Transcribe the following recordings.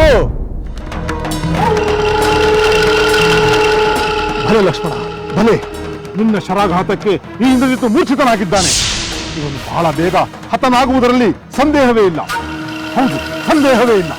ಹೋಗು ಭಲೆ ಲಕ್ಷ್ಮಣ ಭಲೆ ನಿನ್ನ ಶರಾಘಾತಕ್ಕೆ ಈ ಇಂದ್ರಜಿತ್ತು ಮೂರ್ಛಿತನಾಗಿದ್ದಾನೆ. ಇವನು ಬಹಳ ಬೇಗ ಹತನಾಗುವುದರಲ್ಲಿ ಸಂದೇಹವೇ ಇಲ್ಲ. ಹೌದು, ಸಂದೇಹವೇ ಇಲ್ಲ.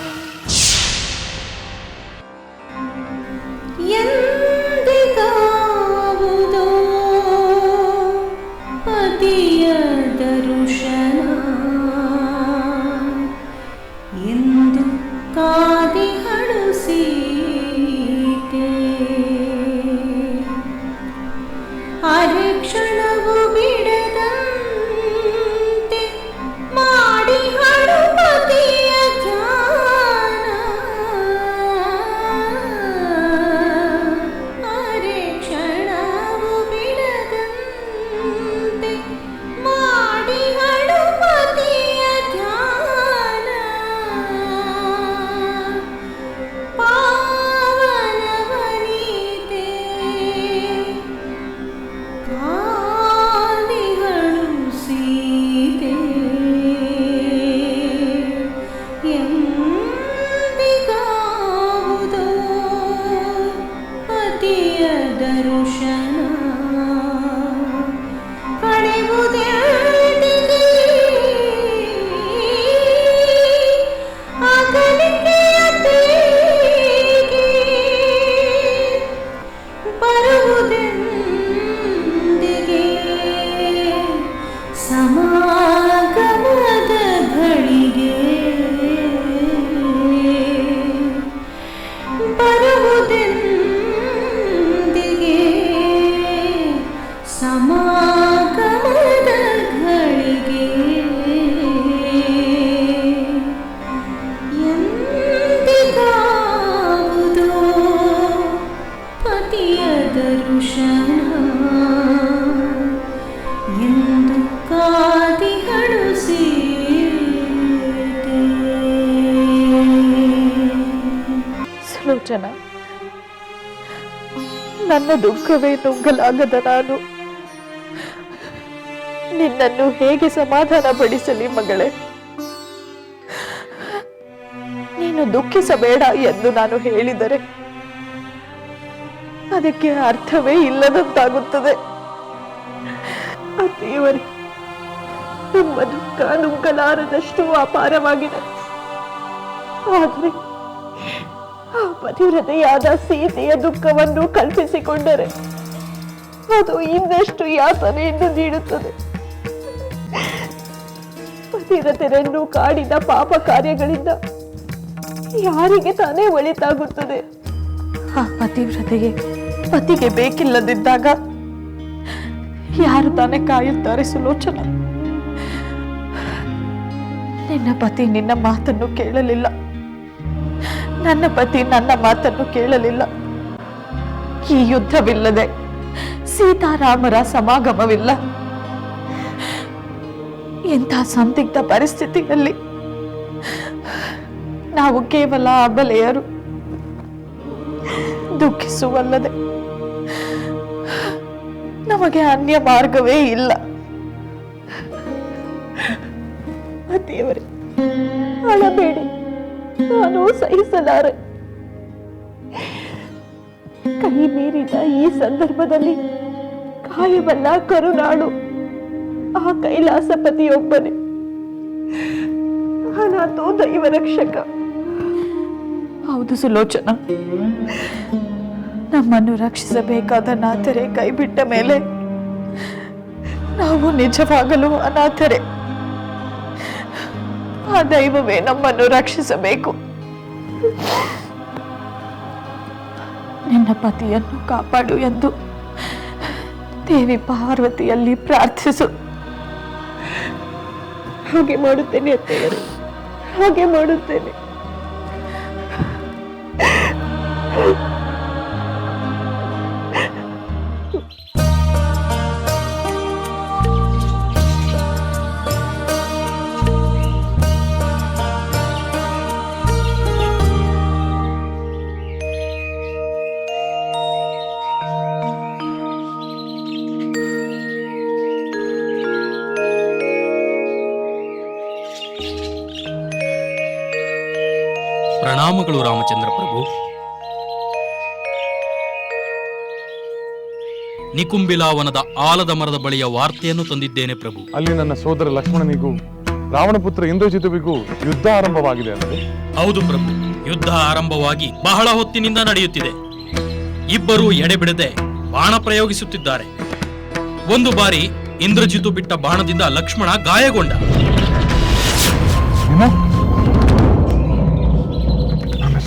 ನನ್ನ ದುಃಖವೇ ನುಂಗಲಾಗದ ನಾನು. ನಿನ್ನನ್ನು ಹೇಗೆ ಸಮಾಧಾನ ಪಡಿಸಲಿ ಮಗಳೇ? ನೀನು ದುಃಖಿಸಬೇಡ ಎಂದು ನಾನು ಹೇಳಿದರೆ ಅದಕ್ಕೆ ಅರ್ಥವೇ ಇಲ್ಲದಂತಾಗುತ್ತದೆ. ನಿಮ್ಮ ದುಃಖ ನುಂಗಲಾರದಷ್ಟು ಅಪಾರವಾಗಿದೆ. ಆದರೆ ಪತಿವ್ರತೆಯಾದ ಸೀತೆಯ ದುಃಖವನ್ನು ಕಲ್ಪಿಸಿಕೊಂಡರೆ ಅದು ಇನ್ನಷ್ಟು ಯಾತನೆಯನ್ನು ನೀಡುತ್ತದೆ. ಪತಿವ್ರತೆಯನ್ನು ಕಾಡಿದ ಪಾಪ ಕಾರ್ಯಗಳಿಂದ ಯಾರಿಗೆ ತಾನೇ ಒಳಿತಾಗುತ್ತದೆ? ಆ ಪತಿವ್ರತೆಗೆ ಪತಿಗೆ ಬೇಕಿಲ್ಲದಿದ್ದಾಗ ಯಾರು ತಾನೇ ಕಾಯುತ್ತಾರೆ ಸುಲೋಚನ? ನಿನ್ನ ಪತಿ ನಿನ್ನ ಮಾತನ್ನು ಕೇಳಲಿಲ್ಲ. ನನ್ನ ಪತಿ ನನ್ನ ಮಾತನ್ನು ಕೇಳಲಿಲ್ಲ. ಈ ಯುದ್ಧವಿಲ್ಲದೆ ಸೀತಾರಾಮರ ಸಮಾಗಮವಿಲ್ಲ. ಇಂಥ ಸಂದಿಗ್ಧ ಪರಿಸ್ಥಿತಿಯಲ್ಲಿ ನಾವು ಕೇವಲ ಅಬಲೆಯರು. ದುಃಖಿಸುವಲ್ಲದೆ ನಮಗೆ ಅನ್ಯ ಮಾರ್ಗವೇ ಇಲ್ಲ. ಅದೇವರೇ ದೇವರೇ, ಅಳಬೇಡಿ. ನಾನು ಸಹಿಸಲಾರೆ. ಕೈ ಮೀರಿದ ಈ ಸಂದರ್ಭದಲ್ಲಿ ಕಾಯಬಲ್ಲ ಕರುನಾಳು ಆ ಕೈಲಾಸಪತಿಯೊಬ್ಬನೇ ಅನಾಥೋ ದೈವ ರಕ್ಷಕ. ಹೌದು ಸುಲೋಚನ. ನಮ್ಮನ್ನು ರಕ್ಷಿಸಬೇಕಾದ ನಾಥರೇ ಕೈಬಿಟ್ಟ ಮೇಲೆ ನಾವು ನಿಜವಾಗಲೂ ಅನಾಥರೇ. ಆ ದೈವವೇ ನಮ್ಮನ್ನು ರಕ್ಷಿಸಬೇಕು. ನಿನ್ನ ಪತಿಯನ್ನು ಕಾಪಾಡು ಎಂದು ದೇವಿ ಪಾರ್ವತಿಯಲ್ಲಿ ಪ್ರಾರ್ಥಿಸು. ಹಾಗೆ ಮಾಡುತ್ತೇನೆ ಅತ್ತೆಯರು, ಹಾಗೆ ಮಾಡುತ್ತೇನೆ. ಪ್ರಣಾಮಗಳು ರಾಮಚಂದ್ರ ಪ್ರಭು. ನಿಕುಂಬಿಲಾವನದ ಆಲದ ಮರದ ಬಳಿಯ ವಾರ್ತೆಯನ್ನು ತಂದಿದ್ದೇನೆ ಪ್ರಭು. ಅಲ್ಲಿ ನನ್ನ ಸೋದರ ಲಕ್ಷ್ಮಣನಿಗೂ ರಾವಣಪುತ್ರ ಇಂದ್ರಜಿತುವಿಗೂ ಯುದ್ಧ ಆರಂಭವಾಗಿದೆ ಅಂದರೆ? ಹೌದು ಪ್ರಭು ಯುದ್ಧ ಆರಂಭವಾಗಿ ಬಹಳ ಹೊತ್ತಿನಿಂದ ನಡೆಯುತ್ತಿದೆ. ಇಬ್ಬರೂ ಎಡೆಬಿಡದೆ ಬಾಣ ಪ್ರಯೋಗಿಸುತ್ತಿದ್ದಾರೆ. ಒಂದು ಬಾರಿ ಇಂದ್ರಜಿತು ಬಿಟ್ಟ ಬಾಣದಿಂದ ಲಕ್ಷ್ಮಣ ಗಾಯಗೊಂಡ.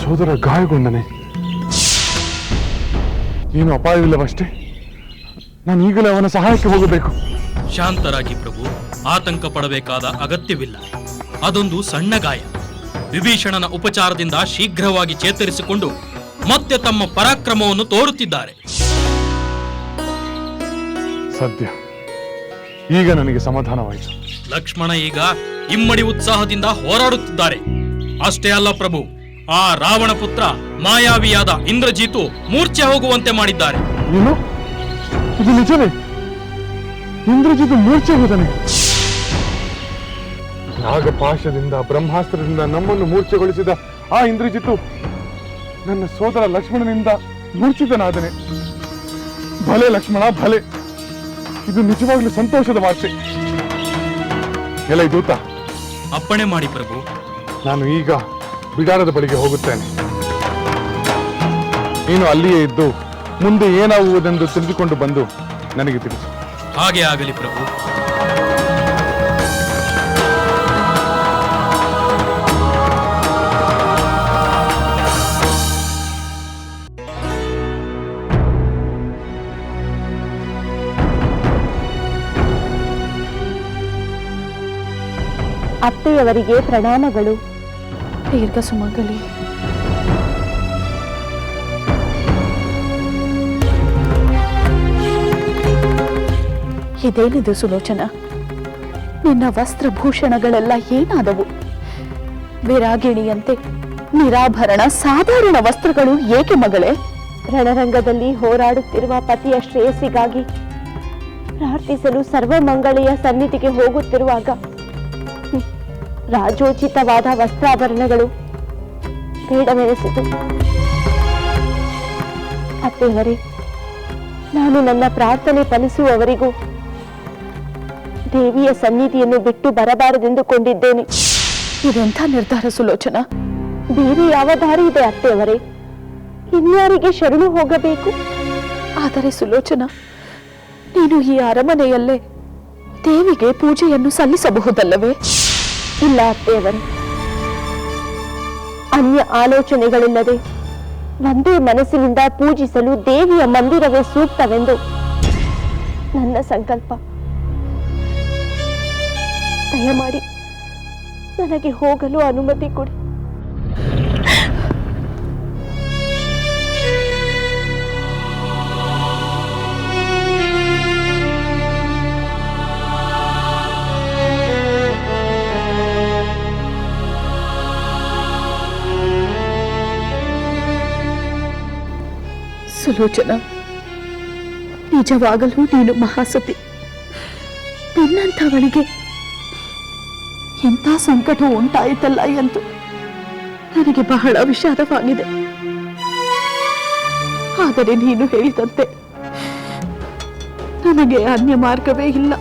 ಸೋದರ ಗಾಯಗೊಂಡನೆ. ಏನು ಅಪಾಯವಿಲ್ಲವಷ್ಟೇ? ನಾನು ಈಗಲೇ ಅವನ ಸಹಾಯಕ್ಕೆ ಹೋಗಬೇಕು. ಶಾಂತರಾಗಿ ಪ್ರಭು ಆತಂಕ ಪಡಬೇಕಾದ ಅಗತ್ಯವಿಲ್ಲ. ಅದೊಂದು ಸಣ್ಣ ಗಾಯ. ವಿಭೀಷಣನ ಉಪಚಾರದಿಂದ ಶೀಘ್ರವಾಗಿ ಚೇತರಿಸಿಕೊಂಡು ಮತ್ತೆ ತಮ್ಮ ಪರಾಕ್ರಮವನ್ನು ತೋರುತ್ತಿದ್ದಾರೆ. ಸದ್ಯ. ಈಗ ನನಗೆ ಸಮಾಧಾನವಾಯಿತು. ಲಕ್ಷ್ಮಣ ಈಗ ಇಮ್ಮಡಿ ಉತ್ಸಾಹದಿಂದ ಹೋರಾಡುತ್ತಿದ್ದಾರೆ. ಅಷ್ಟೇ ಅಲ್ಲ ಪ್ರಭು ಆ ರಾವಣ ಪುತ್ರ ಮಾಯಾವಿಯಾದ ಇಂದ್ರಜೀತು ಮೂರ್ಛೆ ಹೋಗುವಂತೆ ಮಾಡಿದ್ದಾರೆ. ಏನು? ಇದು ನಿಜವೇ? ಇಂದ್ರಜಿತು ಮೂರ್ಛೆ ಹೋದನೆ? ನಾಗಪಾಶದಿಂದ ಬ್ರಹ್ಮಾಸ್ತ್ರದಿಂದ ನಮ್ಮನ್ನು ಮೂರ್ಛೆಗೊಳಿಸಿದ ಆ ಇಂದ್ರಜಿತು ನನ್ನ ಸೋದರ ಲಕ್ಷ್ಮಣನಿಂದ ಮೂರ್ಛಿತನಾದನೆ. ಭಲೆ ಲಕ್ಷ್ಮಣ ಭಲೆ. ಇದು ನಿಜವಾಗ್ಲೂ ಸಂತೋಷದ ವಾರ್ತೆ. ಎಲ್ಲ ದೂತ. ಅಪ್ಪಣೆ ಮಾಡಿ ಪ್ರಭು. ನಾನು ಈಗ ಬಿಡಾರದ ಬಳಿಗೆ ಹೋಗುತ್ತೇನೆ. ನೀನು ಅಲ್ಲಿಯೇ ಇದ್ದು ಮುಂದೆ ಏನಾಗುವುದೆಂದು ತಿಳಿದುಕೊಂಡು ಬಂದು ನನಗೆ ತಿಳಿಸು. ಹಾಗೆ ಆಗಲಿ ಪ್ರಭು. ಅತ್ತೆಯವರಿಗೆ ಪ್ರಣಾಮಗಳು. ದೀರ್ಘ ಸುಮಂಗಲಿ ಇದೇನಿದು ಸುಲೋಚನ ನಿನ್ನ ವಸ್ತ್ರಭೂಷಣಗಳೆಲ್ಲ ಏನಾದವು ವಿರಾಗಿಣಿಯಂತೆ ನಿರಾಭರಣ ಸಾಧಾರಣ ವಸ್ತ್ರಗಳು ಏಕೆ ಮಗಳೇ ರಣರಂಗದಲ್ಲಿ ಹೋರಾಡುತ್ತಿರುವ ಪತಿಯ ಶ್ರೇಯಸ್ಸಿಗಾಗಿ ಪ್ರಾರ್ಥಿಸಲು ಸರ್ವಮಂಗಳೆಯ ಸನ್ನಿಧಿಗೆ ಹೋಗುತ್ತಿರುವಾಗ ರಾಜೋಚಿತವಾದ ವಸ್ತ್ರಾಭರಣಗಳು ಬೇಡವೆನಿಸಿತು ಅತ್ತೆಯವರೇ ನಾನು ನನ್ನ ಪ್ರಾರ್ಥನೆ ಫಲಿಸುವವರಿಗೂ ದೇವಿಯ ಸನ್ನಿಧಿಯನ್ನು ಬಿಟ್ಟು ಬರಬಾರದೆಂದುಕೊಂಡಿದ್ದೇನೆ. ಇದೆಂಥ ನಿರ್ಧಾರ ಸುಲೋಚನ? ಬೇರೆ ಯಾವ ದಾರಿ ಇದೆ ಅತ್ತೆಯವರೇ ಇನ್ಯಾರಿಗೆ ಶರಣು ಹೋಗಬೇಕು? ಆದರೆ ಸುಲೋಚನ ನೀನು ಈ ಅರಮನೆಯಲ್ಲೇ ದೇವಿಗೆ ಪೂಜೆಯನ್ನು ಸಲ್ಲಿಸಬಹುದಲ್ಲವೇ? ಇಲ್ಲ ಅತ್ತೆಯವರೇ ಅನ್ಯ ಆಲೋಚನೆಗಳಿಲ್ಲದೆ ಒಂದೇ ಮನಸ್ಸಿನಿಂದ ಪೂಜಿಸಲು ದೇವಿಯ ಮಂದಿರವೇ ಸೂಕ್ತವೆಂದು ನನ್ನ ಸಂಕಲ್ಪ. ದಯಮಾಡಿ ನನಗೆ ಹೋಗಲು ಅನುಮತಿ ಕೊಡಿ. ಸುಲೋಚನ. ನಿಜವಾಗಲೂ ನೀನು ಮಹಾಸತಿ. ನಿನ್ನಂಥವಳಿಗೆ ಎಂಥ ಸಂಕಟ ಉಂಟಾಯಿತಲ್ಲ ಎಂದು ನನಗೆ ಬಹಳ ವಿಷಾದವಾಗಿದೆ. ಆದರೆ ನೀನು ಹೇಳಿದಂತೆ ನನಗೆ ಅನ್ಯ ಮಾರ್ಗವೇ ಇಲ್ಲ.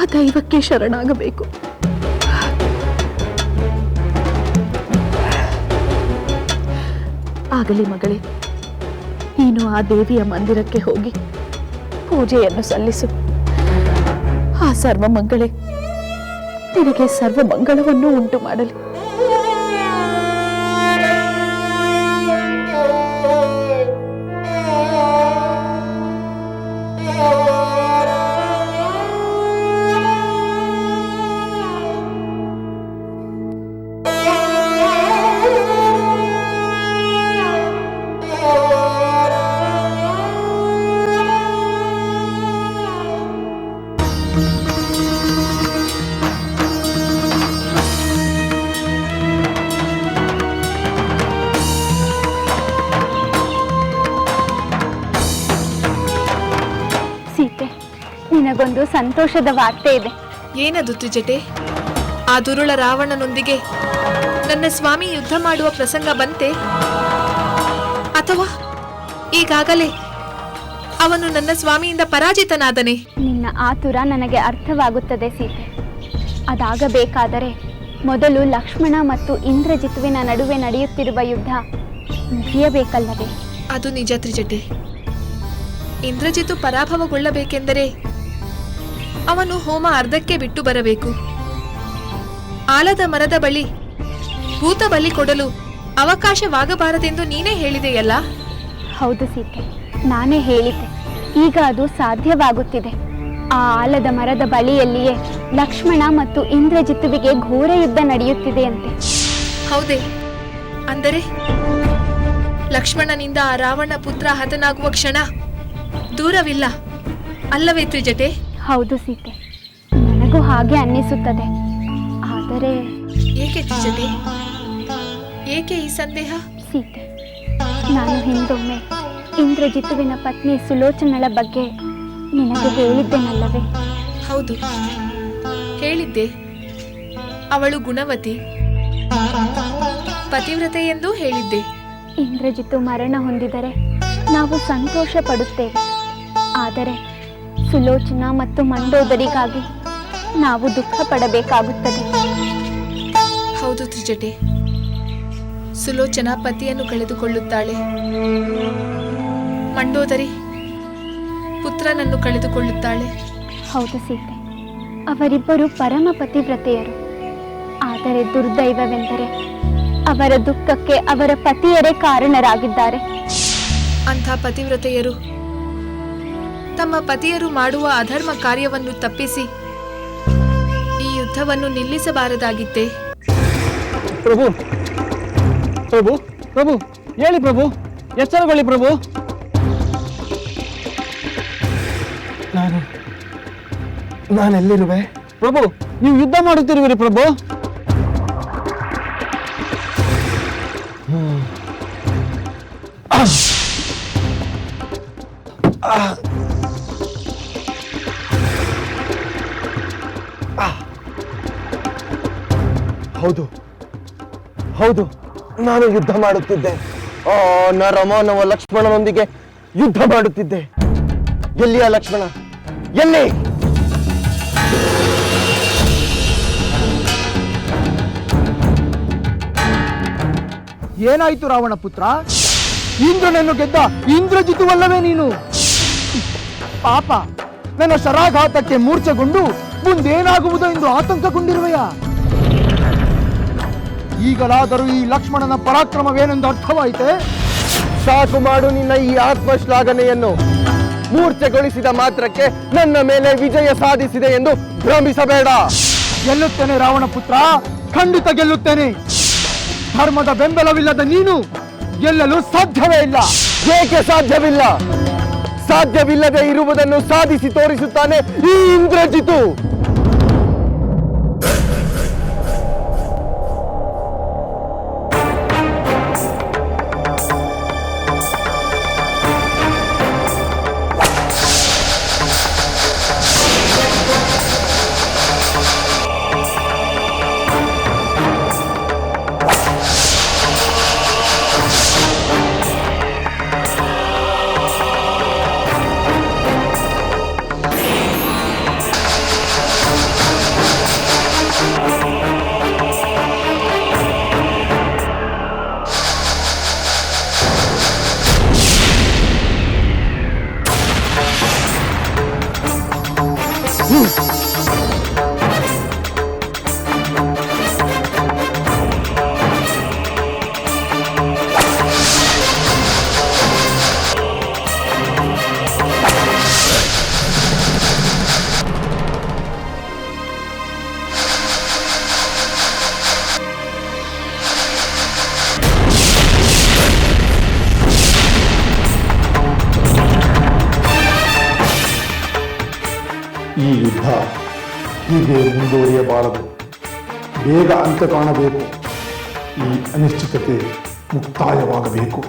ಆ ದೈವಕ್ಕೆ ಶರಣಾಗಬೇಕು. ಆಗಲಿ ಮಗಳೇ. ನೀನು ಆ ದೇವಿಯ ಮಂದಿರಕ್ಕೆ ಹೋಗಿ ಪೂಜೆಯನ್ನು ಸಲ್ಲಿಸು. ಆ ಸರ್ವಮಂಗಳೇ ನಿನಗೆ ಸರ್ವಮಂಗಳವನ್ನು ಉಂಟು ಮಾಡಲಿ ಸಂತೋಷದ ವಾರ್ತೆ ಇದೆ. ಏನದು ತ್ರಿಜಟೆ? ಆ ದುರುಳ ರಾವಣನೊಂದಿಗೆ ನನ್ನ ಸ್ವಾಮಿ ಯುದ್ಧ ಮಾಡುವ ಪ್ರಸಂಗ ಬಂತೆ? ಅಥವಾ ಈಗಾಗಲೇ ಅವನು ನನ್ನ ಸ್ವಾಮಿಯಿಂದ ಪರಾಜಿತನಾದನೆ? ನಿನ್ನ ಆತುರ ನನಗೆ ಅರ್ಥವಾಗುತ್ತದೆ ಸೀತೆ. ಅದಾಗಬೇಕಾದರೆ ಮೊದಲು ಲಕ್ಷ್ಮಣ ಮತ್ತು ಇಂದ್ರಜಿತುವಿನ ನಡುವೆ ನಡೆಯುತ್ತಿರುವ ಯುದ್ಧ ಮುಗಿಯಬೇಕಲ್ಲವೇ? ಅದು ನಿಜ ತ್ರಿಜಟೆ. ಇಂದ್ರಜಿತು ಪರಾಭವಗೊಳ್ಳಬೇಕೆಂದರೆ ಅವನು ಹೋಮ ಅರ್ಧಕ್ಕೆ ಬಿಟ್ಟು ಬರಬೇಕು. ಆಲದ ಮರದ ಬಳಿ ಭೂತ ಬಲಿ ಕೊಡಲು ಅವಕಾಶವಾಗಬಾರದೆಂದು ನೀನೇ ಹೇಳಿದೆಯಲ್ಲ? ಹೌದು ಸೀತೆ ನಾನೇ ಹೇಳಿದ್ದೆ. ಈಗ ಅದು ಸಾಧ್ಯವಾಗುತ್ತಿದೆ. ಆ ಆಲದ ಮರದ ಬಳಿಯಲ್ಲಿಯೇ ಲಕ್ಷ್ಮಣ ಮತ್ತು ಇಂದ್ರಜಿತುವಿಗೆ ಘೋರ ಯುದ್ಧ ನಡೆಯುತ್ತಿದೆಯಂತೆ. ಹೌದೇ. ಅಂದರೆ ಲಕ್ಷ್ಮಣನಿಂದ ಆ ರಾವಣ ಪುತ್ರ ಹತನಾಗುವ ಕ್ಷಣ ದೂರವಿಲ್ಲ. ಅಲ್ಲವೇ ತ್ರಿಜಟೆ? ಹೌದು ಸೀತೆ. ನನಗೂ ಹಾಗೆ ಅನ್ನಿಸುತ್ತದೆ. ಆದರೆ ಏಕೆ ತ್ರಿಜಟೆ ಏಕೆ ಈ ಸಂದೇಹ? ಸೀತೆ ನಾನು ಹಿಂದೊಮ್ಮೆ ಇಂದ್ರಜಿತುವಿನ ಪತ್ನಿ ಸುಲೋಚನಳ ಬಗ್ಗೆ ನಿನಗೆ ಹೇಳಿದ್ದೇನಲ್ಲವೇ? ಹೌದು ಹೇಳಿದ್ದೆ. ಅವಳು ಗುಣವತಿ ಪತಿವ್ರತೆ ಎಂದೂ ಹೇಳಿದ್ದೆ. ಇಂದ್ರಜಿತು ಮರಣ ಹೊಂದಿದರೆ ನಾವು ಸಂತೋಷ ಪಡುತ್ತೇವೆ ಆದರೆ ಸುಲೋಚನಾ ಮತ್ತು ಮಂಡೋದರಿಗಾಗಿ ನಾವು ದುಃಖ ಪಡಬೇಕಾಗುತ್ತದೆ ಹೌದು ತ್ರಿಜಟೆ. ಸುಲೋಚನಾ ಪತಿಯನ್ನು ಕಳೆದುಕೊಳ್ಳುತ್ತಾಳೆ. ಮಂಡೋದರಿ ಪುತ್ರನನ್ನು ಕಳೆದುಕೊಳ್ಳುತ್ತಾಳೆ. ಹೌದು ಸೀತೆ ಅವರಿಬ್ಬರು ಪರಮ ಪತಿವ್ರತೆಯರು. ಆದರೆ ದುರ್ದೈವವೆಂದರೆ ಅವರ ದುಃಖಕ್ಕೆ ಅವರ ಪತಿಯರೇ ಕಾರಣರಾಗಿದ್ದಾರೆ. ಅಂಥ ಪತಿವ್ರತೆಯರು ತಮ್ಮ ಪತಿಯರು ಮಾಡುವ ಅಧರ್ಮ ಕಾರ್ಯವನ್ನು ತಪ್ಪಿಸಿ ಈ ಯುದ್ಧವನ್ನು ನಿಲ್ಲಿಸಬಾರದಾಗಿತ್ತೆ. ಪ್ರಭು ಪ್ರಭು ಪ್ರಭು ಹೇಳಿ ಪ್ರಭು ಎಚ್ಚರಗೊಳ್ಳಿ ಪ್ರಭು. ನಾನು ನಾನೆಲ್ಲಿರುವೆ? ಪ್ರಭು ನೀವು ಯುದ್ಧ ಮಾಡುತ್ತಿರುವಿರಿ ಪ್ರಭು. ಹ್ಮ್. ಹೌದು. ಹೌದು, ನಾನು ಯುದ್ಧ ಮಾಡುತ್ತಿದ್ದೆ. ಓ ನ ರಮಾನವ ಲಕ್ಷ್ಮಣನೊಂದಿಗೆ ಯುದ್ಧ ಮಾಡುತ್ತಿದ್ದೆ. ಎಲ್ಲಿಯ ಲಕ್ಷ್ಮಣ? ಎಲ್ಲಿ? ಏನಾಯ್ತು ರಾವಣ ಪುತ್ರ? ಇಂದ್ರನನ್ನು ಗೆದ್ದ ಇಂದ್ರಜಿತುವಲ್ಲವೇ ನೀನು? ಪಾಪ, ನನ್ನ ಶರಾಘಾತಕ್ಕೆ ಮೂರ್ಛೆಗೊಂಡು ಮುಂದೇನಾಗುವುದೋ ಎಂದು ಆತಂಕಗೊಂಡಿರುವೆಯಾ? ಈಗಲಾದರೂ ಈ ಲಕ್ಷ್ಮಣನ ಪರಾಕ್ರಮವೇನೆಂದು ಅರ್ಥವಾಯಿತೆ? ಸಾಕು ಮಾಡು ನಿನ್ನ ಈ ಆತ್ಮಶ್ಲಾಘನೆಯನ್ನು. ಮೂರ್ಛೆಗೊಳಿಸಿದ ಮಾತ್ರಕ್ಕೆ ನನ್ನ ಮೇಲೆ ವಿಜಯ ಸಾಧಿಸಿದೆ ಎಂದು ಭ್ರಮಿಸಬೇಡ. ಗೆಲ್ಲುತ್ತೇನೆ ರಾವಣ ಪುತ್ರ ಖಂಡಿತ ಗೆಲ್ಲುತ್ತೇನೆ. ಧರ್ಮದ ಬೆಂಬಲವಿಲ್ಲದ ನೀನು ಗೆಲ್ಲಲು ಸಾಧ್ಯವೇ ಇಲ್ಲ. ಏಕೆ ಸಾಧ್ಯವಿಲ್ಲ? ಸಾಧ್ಯವಿಲ್ಲದೆ ಇರುವುದನ್ನು ಸಾಧಿಸಿ ತೋರಿಸುತ್ತಾನೆ ಈ ಇಂದ್ರಜಿತು. ಹೀಗೆ ಮುಂದುವರಿಯಬಾರದು. ಬೇಗ ಅಂತ ಕಾಣಬೇಕು. ಈ ಅನಿಶ್ಚಿತತೆ ಮುಕ್ತಾಯವಾಗಬೇಕು.